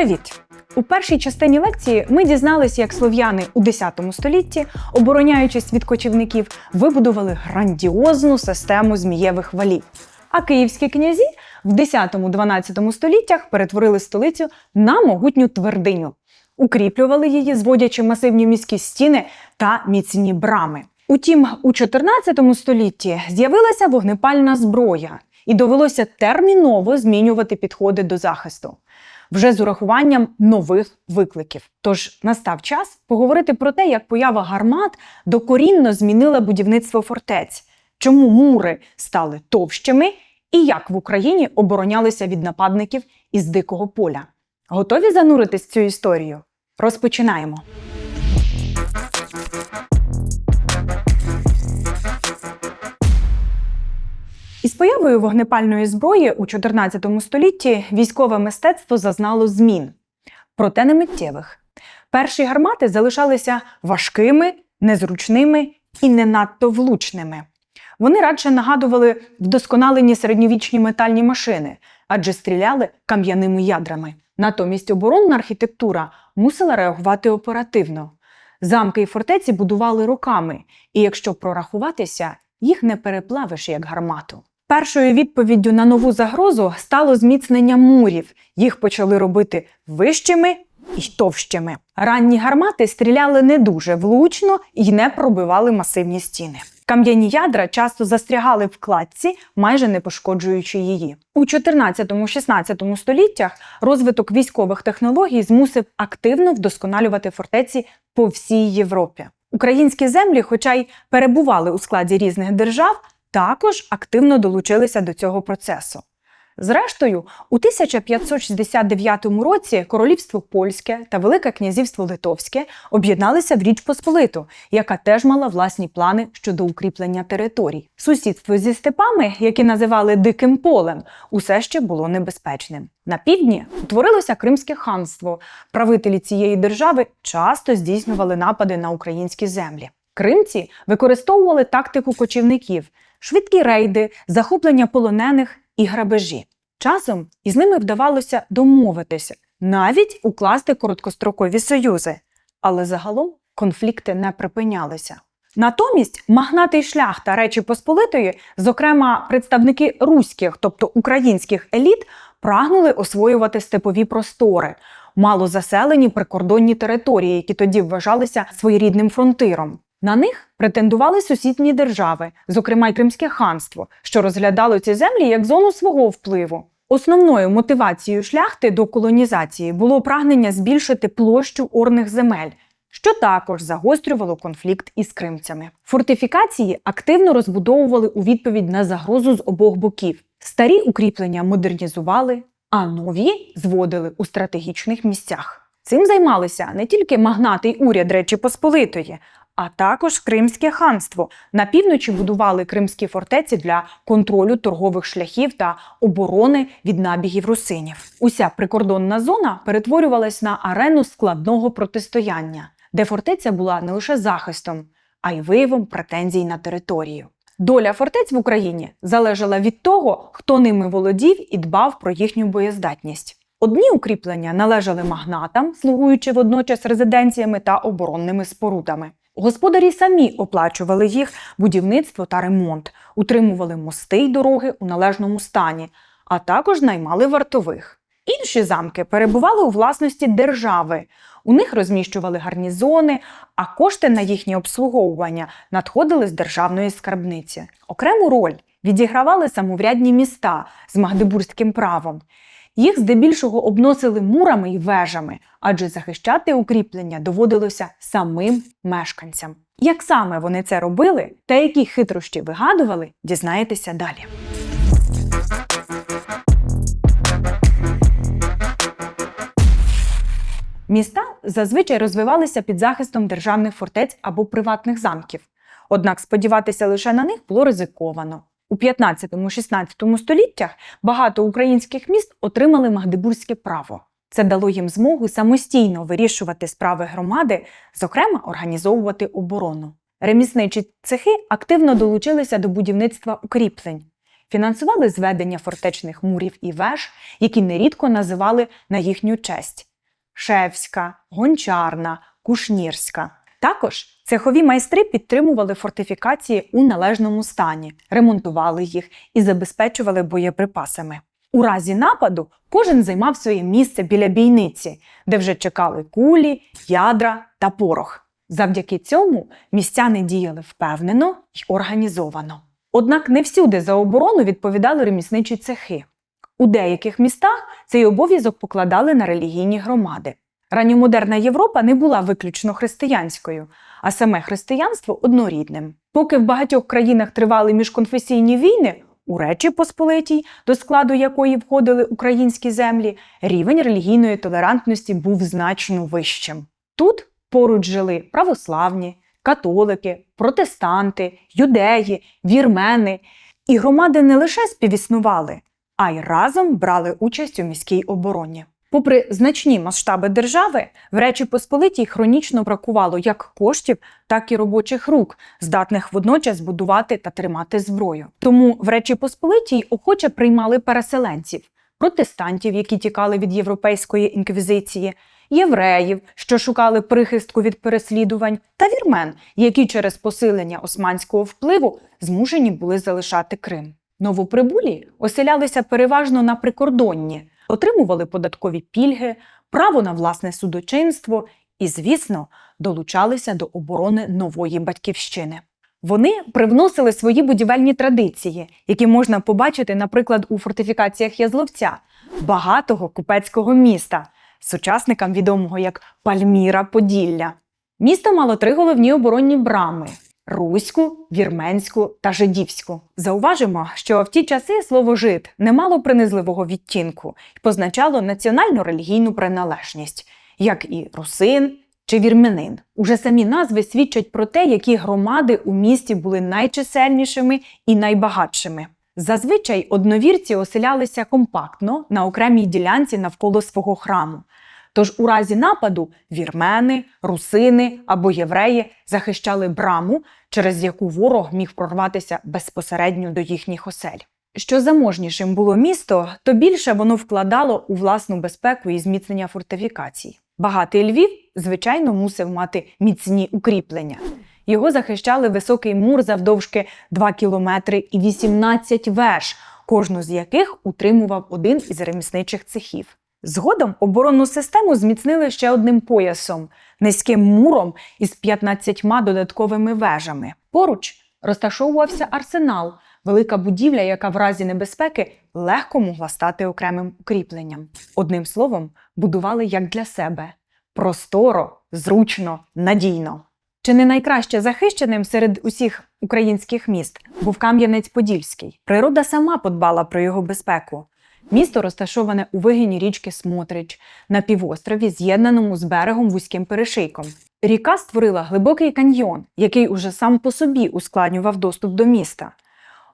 Привіт! У першій частині лекції ми дізналися, як слов'яни у X столітті, обороняючись від кочівників, вибудували грандіозну систему змієвих валів. А київські князі в X-XII століттях перетворили столицю на могутню твердиню, укріплювали її, зводячи масивні міські стіни та міцні брами. Утім, у 14 столітті з'явилася вогнепальна зброя, і довелося терміново змінювати підходи до захисту вже з урахуванням нових викликів. Тож настав час поговорити про те, як поява гармат докорінно змінила будівництво фортець, чому мури стали товщими і як в Україні оборонялися від нападників із дикого поля. Готові зануритись в цю історію? Розпочинаємо. Із появою вогнепальної зброї у 14 столітті військове мистецтво зазнало змін, проте не миттєвих. Перші гармати залишалися важкими, незручними і не надто влучними. Вони радше нагадували вдосконалені середньовічні метальні машини, адже стріляли кам'яними ядрами. Натомість оборонна архітектура мусила реагувати оперативно. Замки і фортеці будували роками, і якщо прорахуватися, їх не переплавиш як гармату. Першою відповіддю на нову загрозу стало зміцнення мурів. Їх почали робити вищими і товщими. Ранні гармати стріляли не дуже влучно і не пробивали масивні стіни. Кам'яні ядра часто застрягали в кладці, майже не пошкоджуючи її. У 14-16 століттях розвиток військових технологій змусив активно вдосконалювати фортеці по всій Європі. Українські землі, хоча й перебували у складі різних держав, також активно долучилися до цього процесу. Зрештою, у 1569 році королівство Польське та Велике князівство Литовське об'єдналися в Річ Посполиту, яка теж мала власні плани щодо укріплення територій. Сусідство зі степами, які називали Диким полем, усе ще було небезпечним. На півдні утворилося Кримське ханство. Правителі цієї держави часто здійснювали напади на українські землі. Кримці використовували тактику кочівників, швидкі рейди, захоплення полонених і грабежі. Часом із ними вдавалося домовитися, навіть укласти короткострокові союзи, але загалом конфлікти не припинялися. Натомість магнати й шляхта Речі Посполитої, зокрема представники руських, тобто українських еліт, прагнули освоювати степові простори, малозаселені прикордонні території, які тоді вважалися своєрідним фронтиром. На них претендували сусідні держави, зокрема й Кримське ханство, що розглядало ці землі як зону свого впливу. Основною мотивацією шляхти до колонізації було прагнення збільшити площу орних земель, що також загострювало конфлікт із кримцями. Фортифікації активно розбудовували у відповідь на загрозу з обох боків. Старі укріплення модернізували, а нові зводили у стратегічних місцях. Цим займалися не тільки магнати й уряд Речі Посполитої, а також Кримське ханство. На півночі будували кримські фортеці для контролю торгових шляхів та оборони від набігів русинів. Уся прикордонна зона перетворювалась на арену складного протистояння, де фортеця була не лише захистом, а й виявом претензій на територію. Доля фортець в Україні залежала від того, хто ними володів і дбав про їхню боєздатність. Одні укріплення належали магнатам, слугуючи водночас резиденціями та оборонними спорудами. Господарі самі оплачували їх будівництво та ремонт, утримували мости й дороги у належному стані, а також наймали вартових. Інші замки перебували у власності держави. У них розміщували гарнізони, а кошти на їхнє обслуговування надходили з державної скарбниці. Окрему роль відігравали самоврядні міста з магдебурзьким правом. Їх здебільшого обносили мурами й вежами, адже захищати укріплення доводилося самим мешканцям. Як саме вони це робили та які хитрощі вигадували, дізнаєтеся далі. Міста зазвичай розвивалися під захистом державних фортець або приватних замків. Однак сподіватися лише на них було ризиковано. У 15-16 століттях багато українських міст отримали магдебурзьке право. Це дало їм змогу самостійно вирішувати справи громади, зокрема організовувати оборону. Ремісничі цехи активно долучилися до будівництва укріплень, фінансували зведення фортечних мурів і веж, які нерідко називали на їхню честь Шевська, Гончарна, Кушнірська. Також цехові майстри підтримували фортифікації у належному стані, ремонтували їх і забезпечували боєприпасами. У разі нападу кожен займав своє місце біля бійниці, де вже чекали кулі, ядра та порох. Завдяки цьому містяни діяли впевнено й організовано. Однак не всюди за оборону відповідали ремісничі цехи. У деяких містах цей обов'язок покладали на релігійні громади. Ранньомодерна Європа не була виключно християнською, а саме християнство однорідним. Поки в багатьох країнах тривали міжконфесійні війни, у Речі Посполитій, до складу якої входили українські землі, рівень релігійної толерантності був значно вищим. Тут поруч жили православні, католики, протестанти, юдеї, вірмени, і громади не лише співіснували, а й разом брали участь у міській обороні. Попри значні масштаби держави, в Речі Посполитій хронічно бракувало як коштів, так і робочих рук, здатних водночас будувати та тримати зброю. Тому в Речі Посполитій охоче приймали переселенців, протестантів, які тікали від європейської інквізиції, євреїв, що шукали прихистку від переслідувань, та вірмен, які через посилення османського впливу змушені були залишати Крим. Новоприбулі оселялися переважно на прикордонні, отримували податкові пільги, право на власне судочинство і, звісно, долучалися до оборони нової батьківщини. Вони привносили свої будівельні традиції, які можна побачити, наприклад, у фортифікаціях Язловця, багатого купецького міста, сучасникам відомого як Пальміра Поділля. Місто мало три головні оборонні брами: руську, вірменську та жидівську. Зауважимо, що в ті часи слово жид не мало принизливого відтінку і позначало національну релігійну приналежність, як і русин чи вірменин. Уже самі назви свідчать про те, які громади у місті були найчисельнішими і найбагатшими. Зазвичай одновірці оселялися компактно на окремій ділянці навколо свого храму. Тож у разі нападу вірмени, русини або євреї захищали браму, через яку ворог міг прорватися безпосередньо до їхніх осель. Що заможнішим було місто, то більше воно вкладало у власну безпеку і зміцнення фортифікацій. Багатий Львів, звичайно, мусив мати міцні укріплення. Його захищали високий мур завдовжки 2 кілометри і 18 веж, кожну з яких утримував один із ремісничих цехів. Згодом оборонну систему зміцнили ще одним поясом низьким муром із 15 додатковими вежами. Поруч розташовувався арсенал, велика будівля, яка в разі небезпеки легко могла стати окремим укріпленням. Одним словом, будували як для себе просторо, зручно, надійно. Чи не найкраще захищеним серед усіх українських міст був Кам'янець-Подільський? Природа сама подбала про його безпеку. Місто розташоване у вигині річки Смотрич на півострові, з'єднаному з берегом вузьким перешийком. Ріка створила глибокий каньйон, який уже сам по собі ускладнював доступ до міста.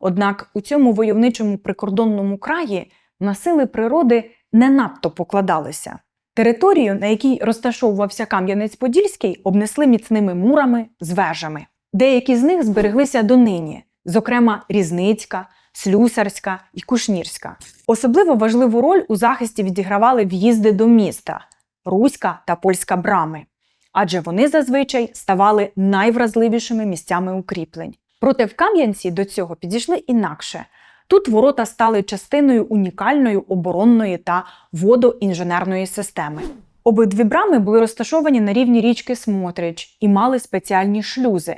Однак у цьому войовничому прикордонному краї на сили природи не надто покладалися. Територію, на якій розташовувався Кам'янець-Подільський, обнесли міцними мурами з вежами. Деякі з них збереглися донині, зокрема Різницька, Слюсарська і Кушнірська. Особливо важливу роль у захисті відігравали в'їзди до міста Руська та Польська брами, адже вони зазвичай ставали найвразливішими місцями укріплень. Проте в Кам'янці до цього підійшли інакше. Тут ворота стали частиною унікальної оборонної та водоінженерної системи. Обидві брами були розташовані на рівні річки Смотрич і мали спеціальні шлюзи.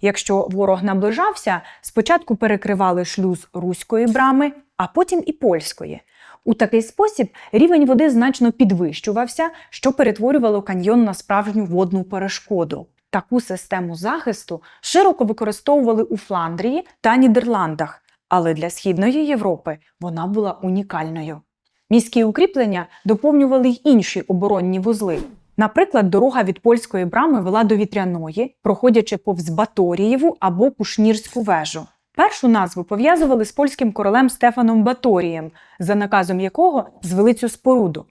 Якщо ворог наближався, спочатку перекривали шлюз руської брами, а потім і польської. У такий спосіб рівень води значно підвищувався, що перетворювало каньйон на справжню водну перешкоду. Таку систему захисту широко використовували у Фландрії та Нідерландах, але для Східної Європи вона була унікальною. Міські укріплення доповнювали й інші оборонні вузли. Наприклад, дорога від польської брами вела до Вітряної, проходячи повз Баторієву або Кушнірську вежу. Першу назву пов'язували з польським королем Стефаном Баторієм, за наказом якого звели цю споруду,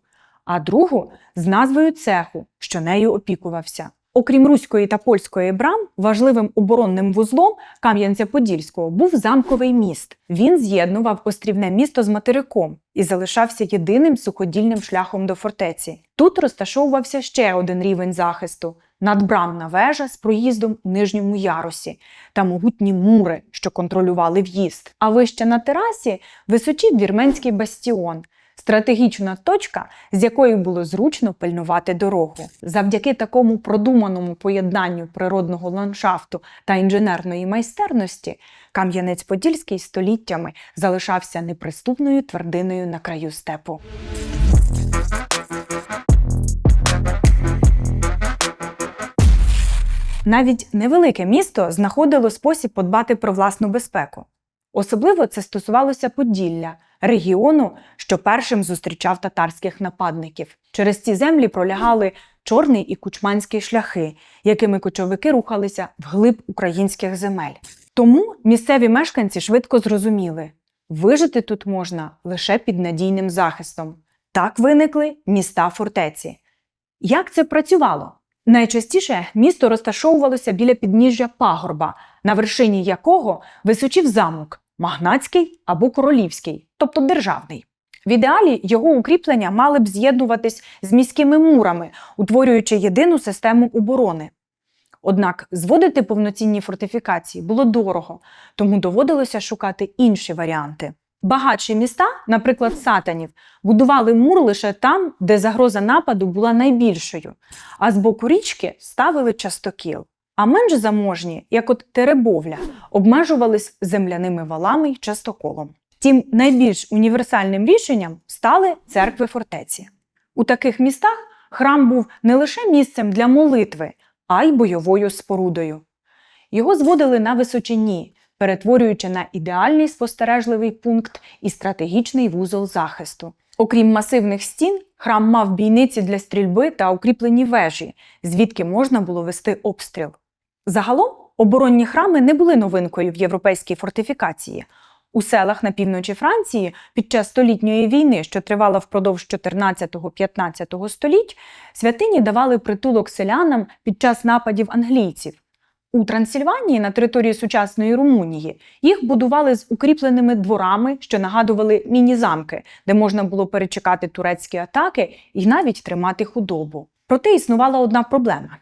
а другу з назвою цеху, що нею опікувався. Окрім руської та польської брам, важливим оборонним вузлом Кам'янця-Подільського був замковий міст. Він з'єднував острівне місто з материком і залишався єдиним суходільним шляхом до фортеці. Тут розташовувався ще один рівень захисту надбрамна вежа з проїздом у нижньому ярусі та могутні мури, що контролювали в'їзд. А вище на терасі височів вірменський бастіон. Стратегічна точка, з якої було зручно пильнувати дорогу. Завдяки такому продуманому поєднанню природного ландшафту та інженерної майстерності, Кам'янець-Подільський століттями залишався неприступною твердиною на краю степу. Навіть невелике місто знаходило спосіб подбати про власну безпеку. Особливо це стосувалося Поділля, регіону, що першим зустрічав татарських нападників. Через ці землі пролягали чорний і кучманський шляхи, якими кочовики рухалися вглиб українських земель. Тому місцеві мешканці швидко зрозуміли, вижити тут можна лише під надійним захистом. Так виникли міста фортеці. Як це працювало? Найчастіше місто розташовувалося біля підніжжя пагорба, на вершині якого височив замок магнатський або королівський, тобто державний. В ідеалі його укріплення мали б з'єднуватись з міськими мурами, утворюючи єдину систему оборони. Однак зводити повноцінні фортифікації було дорого, тому доводилося шукати інші варіанти. Багатші міста, наприклад, сатанів, будували мур лише там, де загроза нападу була найбільшою, а з боку річки ставили частокіл. А менш заможні, як от Теребовля, обмежувались земляними валами й частоколом. Втім, найбільш універсальним рішенням стали церкви фортеці. У таких містах храм був не лише місцем для молитви, а й бойовою спорудою. Його зводили на височині, перетворюючи на ідеальний спостережливий пункт і стратегічний вузол захисту. Окрім масивних стін, храм мав бійниці для стрільби та укріплені вежі, звідки можна було вести обстріл. Загалом оборонні храми не були новинкою в європейській фортифікації. У селах на півночі Франції під час столітньої війни, що тривала впродовж 14-15 століть, святині давали притулок селянам під час нападів англійців. У Трансильванії на території сучасної Румунії їх будували з укріпленими дворами, що нагадували міні-замки, де можна було перечекати турецькі атаки і навіть тримати худобу. Проте існувала одна проблема: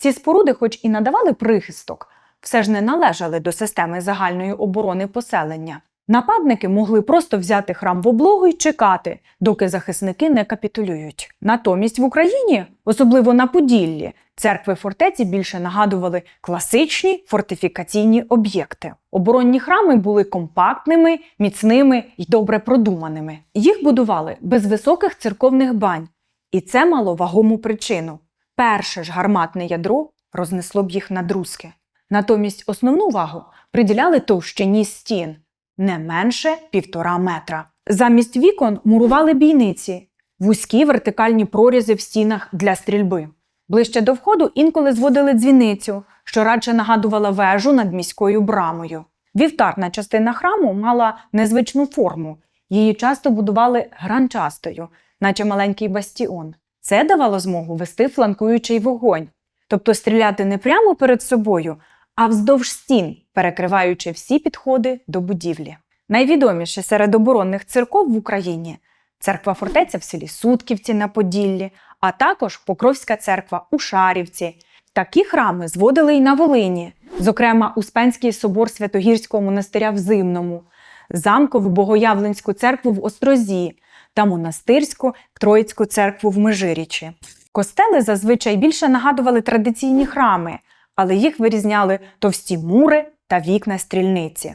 ці споруди, хоч і надавали прихисток, все ж не належали до системи загальної оборони поселення. Нападники могли просто взяти храм в облогу і чекати, доки захисники не капітулюють. Натомість в Україні, особливо на Поділлі, церкви фортеці більше нагадували класичні фортифікаційні об'єкти. Оборонні храми були компактними, міцними і добре продуманими. Їх будували без високих церковних бань, і це мало вагому причину. Перше ж гарматне ядро рознесло б їх на друзки. Натомість основну увагу приділяли товщині стін не менше півтора метра. Замість вікон мурували бійниці, вузькі вертикальні прорізи в стінах для стрільби. Ближче до входу інколи зводили дзвіницю, що радше нагадувала вежу над міською брамою. Вівтарна частина храму мала незвичну форму. Її часто будували гранчастою, наче маленький бастіон. Це давало змогу вести фланкуючий вогонь, тобто стріляти не прямо перед собою, а вздовж стін, перекриваючи всі підходи до будівлі. Найвідоміше серед оборонних церков в Україні церква фортеця в селі Сутківці на Поділлі, а також Покровська церква у Шарівці. Такі храми зводили й на Волині, зокрема Успенський собор Святогірського монастиря в Зимному, замкову Богоявленську церкву в Острозі та монастирську Троїцьку церкву в Межирічі. Костели зазвичай більше нагадували традиційні храми, але їх вирізняли товсті мури та вікна стрільниці.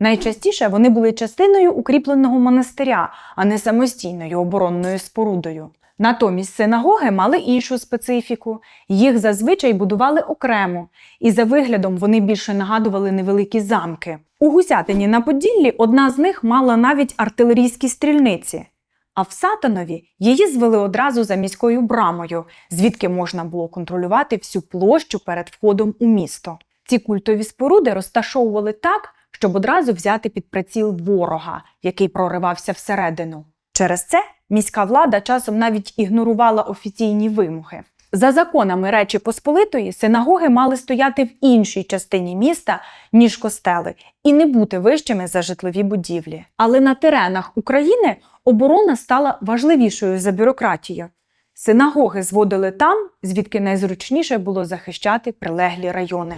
Найчастіше вони були частиною укріпленого монастиря, а не самостійною оборонною спорудою. Натомість синагоги мали іншу специфіку, їх зазвичай будували окремо, і за виглядом вони більше нагадували невеликі замки. У Гусятині на Поділлі одна з них мала навіть артилерійські стрільниці. А в Сатанові її звели одразу за міською брамою, звідки можна було контролювати всю площу перед входом у місто. Ці культові споруди розташовували так, щоб одразу взяти під приціл ворога, який проривався всередину. Через це міська влада часом навіть ігнорувала офіційні вимоги. За законами Речі Посполитої синагоги мали стояти в іншій частині міста, ніж костели, і не бути вищими за житлові будівлі. Але на теренах України оборона стала важливішою за бюрократію. Синагоги зводили там, звідки найзручніше було захищати прилеглі райони.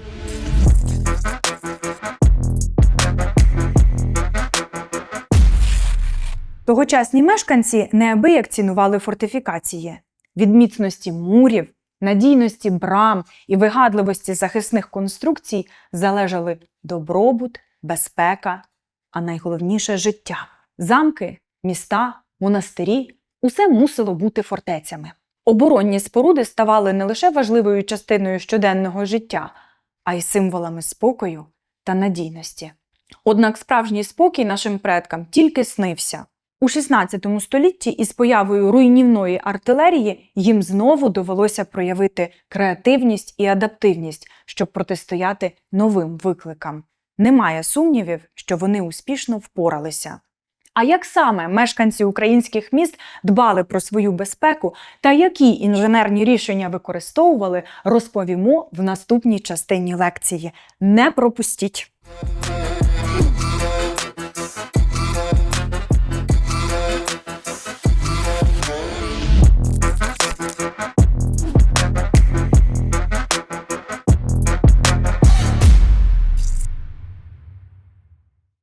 Тогочасні мешканці неабияк цінували фортифікації. Від міцності мурів, надійності брам і вигадливості захисних конструкцій залежали добробут, безпека, а найголовніше життя. Замки, міста, монастирі усе мусило бути фортецями. Оборонні споруди ставали не лише важливою частиною щоденного життя, а й символами спокою та надійності. Однак справжній спокій нашим предкам тільки снився. У 16 столітті із появою руйнівної артилерії їм знову довелося проявити креативність і адаптивність, щоб протистояти новим викликам. Немає сумнівів, що вони успішно впоралися. А як саме мешканці українських міст дбали про свою безпеку та які інженерні рішення використовували, розповімо в наступній частині лекції. Не пропустіть!